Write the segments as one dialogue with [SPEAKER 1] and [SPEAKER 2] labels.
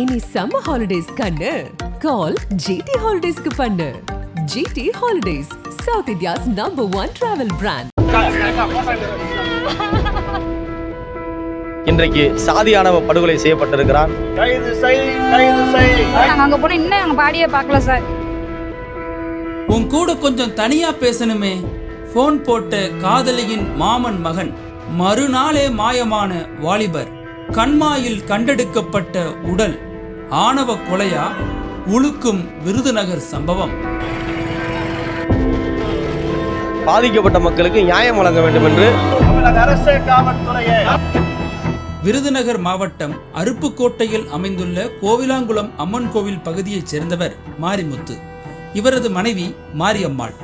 [SPEAKER 1] இனி summer holidays கண்ணு. கால் GT ஹாலிடேஸ்க்கு பண்ணு. GT holidays south India's number one travel brand
[SPEAKER 2] இன்றைக்கு சாதியானவ படுகொலை செய்யப்பட்டிருக்கிறான்.
[SPEAKER 3] அங்கே இன்னும் பாடியே பார்க்கல சார்.
[SPEAKER 4] உன் கூட கொஞ்சம் தனியா பேசணுமே. ஃபோன் போட்ட காதலியின் மாமன் மகன் மறுநாளே மாயமான வாலிபர். கண்மாயில் கண்டெடுக்கப்பட்ட உடல் ஆணவ கொலையா உழுக்கும் விருதுநகர் சம்பவம்.
[SPEAKER 2] பாதிக்கப்பட்ட மக்களுக்கு நியாயம் வழங்க வேண்டும் என்று
[SPEAKER 4] விருதுநகர் மாவட்டம் அருப்புக்கோட்டையில் அமைந்துள்ள கோவிலாங்குளம் அம்மன் கோவில் பகுதியைச் சேர்ந்தவர் மாரிமுத்து. இவரது மனைவி மாரியம்மாள்.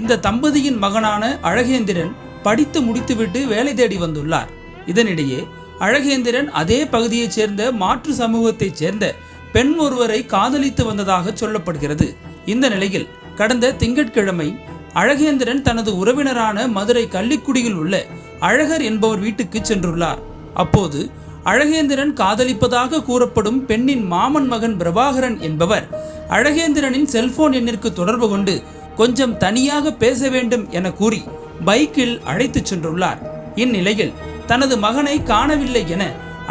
[SPEAKER 4] இந்த தம்பதியின் மகனான அழகேந்திரன் படித்து முடித்துவிட்டு வேலை தேடி வந்துள்ளார். இதனிடையே அழகேந்திரன் அதே பகுதியைச் சேர்ந்த மாற்று சமூகத்தைச் சேர்ந்த பெண் ஒருவரை காதலித்து வந்ததாக சொல்லப்படுகிறது. இந்த நிலையில் கடந்த திங்கட்கிழமை அழகேந்திரன் தனது உறவினரான மதுரை கள்ளிக்குடியில் உள்ள அழகர் என்பவர் வீட்டுக்கு சென்றுள்ளார். அப்போது அழகேந்திரன் காதலிப்பதாக கூறப்படும் பெண்ணின் மாமன் மகன் பிரபாகரன் என்பவர் அழகேந்திரனின் செல்போன் எண்ணிற்கு தொடர்பு கொண்டு கொஞ்சம் தனியாக பேச வேண்டும் என கூறி பைக்கில் அழைத்துச் சென்றுள்ளார். இந்நிலையில் தனது மகனை காணவில்லை என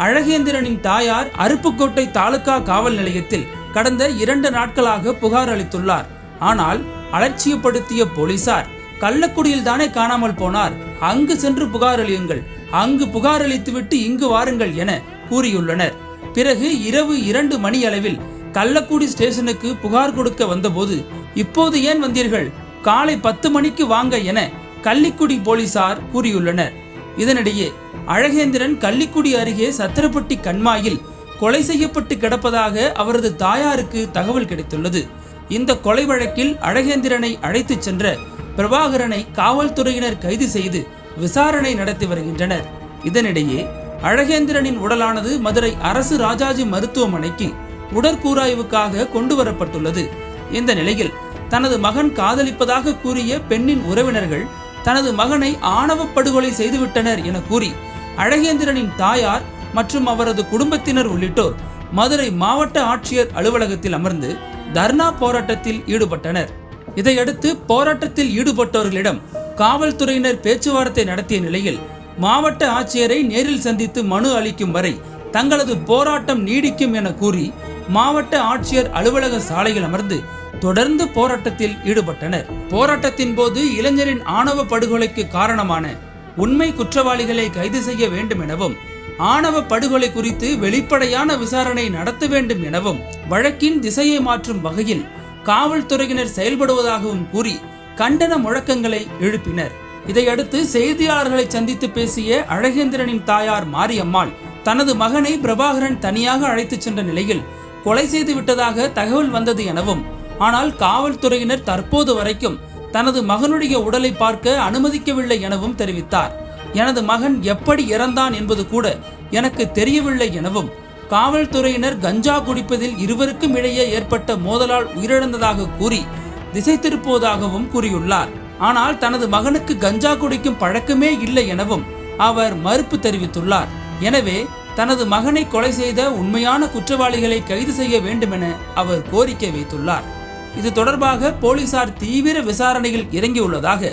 [SPEAKER 4] அழகேந்திரனின் தாயார் அருப்புக்கோட்டை தாலுகா காவல் நிலையத்தில் கடந்த இரண்டு நாட்களாக புகார் அளித்துள்ளார். ஆனால் அலட்சியப்படுத்திய போலீசார் கள்ளக்குடியில் தானே காணாமல் போனார். அங்கு சென்று புகார் அளியுங்கள். அங்கு புகார் அளித்துவிட்டு இங்கு வாருங்கள் என கூறியுள்ளனர். பிறகு இரவு இரண்டு மணி அளவில் கள்ளக்குடி ஸ்டேஷனுக்கு புகார் கொடுக்க வந்தபோது இப்போது ஏன் வந்தீர்கள்? காலை பத்து மணிக்கு வாங்க என கள்ளிக்குடி போலீசார் கூறியுள்ளனர். இதனிடையே அழகேந்திரன் கள்ளிக்குடி அருகே சத்திரப்பட்டி கண்மாயில் கொலை செய்யப்பட்டு கிடப்பதாக அவரது தாயாருக்கு தகவல் கிடைத்துள்ளது. இந்த கொலை வழக்கில் அழகேந்திரனை அழைத்துச் சென்ற பிரபாகரனை காவல்துறையினர் கைது செய்து விசாரணை நடத்தி வருகின்றனர். இதனிடையே அழகேந்திரனின் உடலானது மதுரை அரசு ராஜாஜி மருத்துவமனைக்கு உடற்கூராய்வுக்காக கொண்டு வரப்பட்டுள்ளது. இந்த நிலையில் தனது மகன் காதலிப்பதாக கூறிய பெண்ணின் உறவினர்கள் தனது மகனை ஆணவ படுகொலை செய்துவிட்டனர் என கூறி அழகேந்திரனின் தாயார் மற்றும் அவரது குடும்பத்தினர் உள்ளிட்டோர் மதுரை மாவட்ட ஆட்சியர் அலுவலகத்தில் அமர்ந்து தர்ணா போராட்டத்தில் ஈடுபட்டனர். இதையடுத்து போராட்டத்தில் ஈடுபட்டவர்களிடம் காவல்துறையினர் பேச்சுவார்த்தை நடத்திய நிலையில் மாவட்ட ஆட்சியரை நேரில் சந்தித்து மனு அளிக்கும் வரை தங்களது போராட்டம் நீடிக்கும் என கூறி மாவட்ட ஆட்சியர் அலுவலக சாலையில் அமர்ந்து தொடர்ந்து போராட்டத்தில் ஈடுபட்டனர். போராட்டத்தின் போது இளைஞரின் ஆணவ படுகொலைக்கு காரணமான உண்மை குற்றவாளிகளை கைது செய்ய வேண்டும் எனவும் ஆணவ படுகொலை குறித்து வெளிப்படையான விசாரணை நடத்த வேண்டும் எனவும் வழக்கின் திசையை மாற்றும் வகையில் காவல்துறையினர் செயல்படுவதாகவும் கூறி கண்டன முழக்கங்களை எழுப்பினர். இதையடுத்து செய்தியாளர்களை சந்தித்து பேசிய அழகேந்திரனின் தாயார் மாரியம்மாள் தனது மகனை பிரபாகரன் தனியாக அழைத்துச் சென்ற நிலையில் கொலை செய்து விட்டதாக தகவல் வந்தது எனவும் ஆனால் காவல்துறையினர் தற்போது வரைக்கும் தனது மகனுடைய உடலை பார்க்க அனுமதிக்கவில்லை எனவும் தெரிவித்தார். எனது மகன் எப்படி இறந்தான் என்பது கூட எனக்கு தெரியவில்லை எனவும் காவல்துறையினர் கஞ்சா குடிப்பதில் இருவருக்கும் இடையே ஏற்பட்ட மோதலால் உயிரிழந்ததாக கூறி திசை திருப்புவதாகவும் கூறியுள்ளார். ஆனால் தனது மகனுக்கு கஞ்சா குடிக்கும் பழக்கமே இல்லை எனவும் அவர் மறுப்பு தெரிவித்துள்ளார். எனவே தனது மகனை கொலை செய்த உண்மையான குற்றவாளிகளை கைது செய்ய வேண்டுமென அவர் கோரிக்கை வைத்துள்ளார். இது தொடர்பாக போலீசார் தீவிர விசாரணையில் இறங்கியுள்ளதாக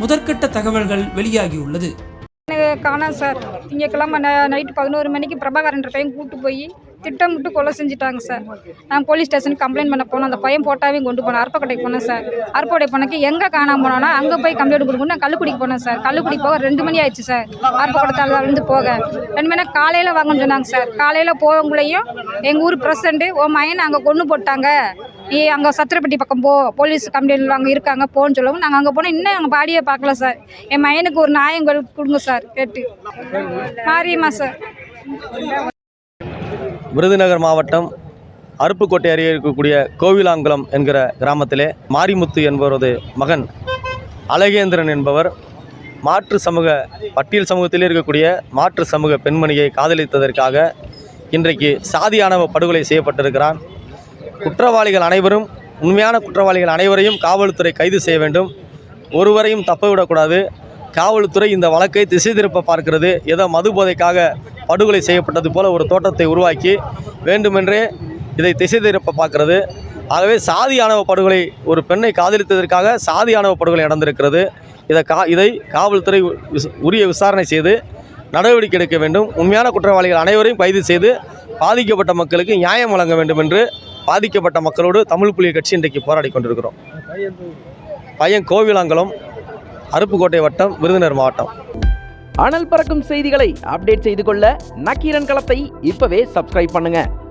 [SPEAKER 4] முதற்கட்ட தகவல்கள் வெளியாகியுள்ளது.
[SPEAKER 3] எனக்கு சார். திங்கக்கிழமை ந நைட்டு பதினோரு மணிக்கு பிரபாகரன்ற பையன் கூட்டு போய் திட்டமிட்டு கொலை செஞ்சுட்டாங்க சார். நான் போலீஸ் ஸ்டேஷனுக்கு கம்ப்ளைண்ட் பண்ண போனோம். அந்த பையன் போட்டாவையும் கொண்டு போனேன். அருப்பக்கோட்டைக்கு போனேன் சார். அருப்பக்கடை போனக்கு எங்கே காணாம போனோன்னா அங்கே போய் கம்ப்ளைண்ட் கொடுக்கணும் நான் கள்ளுக்குடிக்கு போனேன் சார். கள்ளுக்குடி போக ரெண்டு மணி ஆயிடுச்சு சார். அருப்பக்கடத்தால் இருந்து போக. ரெண்டு மணி காலையில் வாங்கன்னு சொன்னாங்க சார். காலையில் போகக்குள்ளேயும் எங்கள் ஊர் பிரசிடண்ட் ஓ மயனை அங்கே கொண்டு போட்டாங்க. நீ அங்கே சத்திரப்பட்டி பக்கம் போ போலீஸ் கம்ப்ளைண்ட் அங்கே இருக்காங்க போன்னு சொல்லவும் நாங்கள் அங்கே போனால் இன்னும் எங்கள் பாடியை பார்க்கல சார் என் மையனுக்கு ஒரு நியாயம் கொடுங்க சார் கேட்டு. மாரியம்மா சார்
[SPEAKER 2] விருதுநகர் மாவட்டம் அருப்புக்கோட்டை அருகே இருக்கக்கூடிய கோவிலாங்குளம் என்கிற கிராமத்திலே மாரிமுத்து என்பவரது மகன் அழகேந்திரன் என்பவர் மாற்று சமூக பட்டியல் சமூகத்திலே இருக்கக்கூடிய மாற்று சமூக பெண்மணியை காதலித்ததற்காக இன்றைக்கு சாதியானவ படுகொலை செய்யப்பட்டிருக்கிறான். குற்றவாளிகள் அனைவரும் உண்மையான குற்றவாளிகள் அனைவரையும் காவல்துறை கைது செய்ய வேண்டும். ஒருவரையும் தப்பவிடக்கூடாது காவல்துறை இந்த வழக்கை திசை திருப்ப பார்க்கிறது. ஏதோ மது போதைக்காக படுகொலை செய்யப்பட்டது போல ஒரு தோட்டத்தை உருவாக்கி வேண்டுமென்றே இதை திசை திருப்ப பார்க்கிறது. ஆகவே சாதி ஆணவ படுகொலை ஒரு பெண்ணை காதலித்ததற்காக சாதி ஆணவ படுகொலை நடந்திருக்கிறது. இதை கா இதை காவல்துறை உரிய விசாரணை செய்து நடவடிக்கை எடுக்க வேண்டும். உண்மையான குற்றவாளிகள் அனைவரையும் கைது செய்து பாதிக்கப்பட்ட மக்களுக்கு நியாயம் வழங்க வேண்டும் என்று பாதிக்கப்பட்ட மக்களோடு தமிழ் புலிகள் கட்சி இன்றைக்கு போராடி கொண்டிருக்கிறோம். பையன் கோவிலாங்குளம் அருப்புக்கோட்டை வட்டம் விருதுநகர் மாவட்டம்.
[SPEAKER 5] அனல் பறக்கும் செய்திகளை அப்டேட் செய்து கொள்ள நக்கீரன் களத்தை இப்பவே சப்ஸ்கிரைப் பண்ணுங்க.